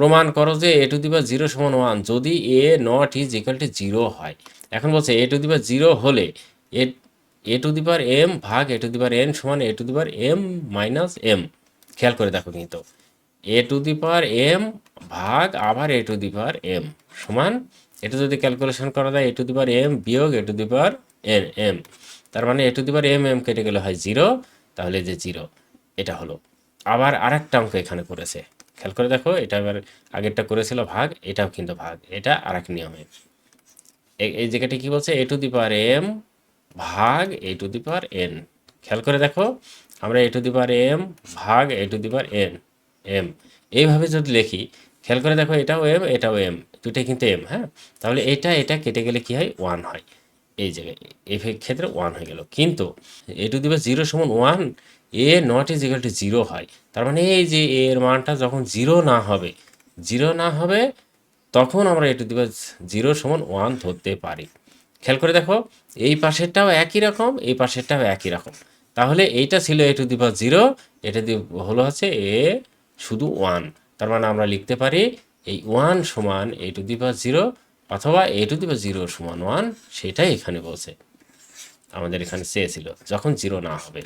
প্রমাণ করো যে a to the power zero সমান ওয়ান যদি a not is equal to zero হয় এখন বলছে এ টু দি পাওয়ার জিরো হলে এ এ টু দি পাওয়ার এম ভাগ a to the power N সমান a to the power M minus M খেয়াল করে দেখো কিন্তু a to the power M ভাগ আবার এ টু দি পাওয়ার এম সমান এটা যদি ক্যালকুলেশন করা যায় এ টু দি পাওয়ার এম বিয়োগ a to the power N M তার মানে a to the power M M কেটে গেলে হয় জিরো তাহলে যে জিরো এটা হলো আবার আরেকটা অঙ্ক এখানে করেছে খেয়াল করে দেখো, এটা এবার আগেরটা করেছিল ভাগ, এটাও কিন্তু ভাগ, এটা আরেক নিয়মে। এ- এই জায়গাটি কি বলছে? এ টু দি পাওয়ার এম ভাগ a to the power N. খেয়াল করে দেখো, আমরা a to the power M ভাগ a to the power N, M. এইভাবে যদি লিখি, খেয়াল করে দেখো, এটাও এম এটাও এম দুটাই কিন্তু এম হ্যাঁ? তাহলে এটা এটা কেটে গেলে কি হয়? ওয়ান হয়। এই জায়গায়, এই ক্ষেত্রে ওয়ান হয়ে গেল। কিন্তু a to the power zero সমান one a not is equal to zero হয়। তার মানে এই যে এ এর মানটা যখন জিরো না হবে জিরো না হবে, তখন আমরা a to the power zero সমান ওয়ান ধরতে পারি। খেয়াল করে দেখো, এই পাশেরটাও একই রকম, এই পাশেরটাও একই রকম। তাহলে এইটা ছিল এ টু দি জিরো এটা দিয়ে হলো হচ্ছে এ শুধু ওয়ান তার মানে আমরা লিখতে পারি এই ওয়ান সমান এ টু দি জিরো অথবা এ টু দি বা জিরো সমান ওয়ান সেটাই এখানে বলছে। আমাদের এখানে চেয়েছিল যখন জিরো না হবে।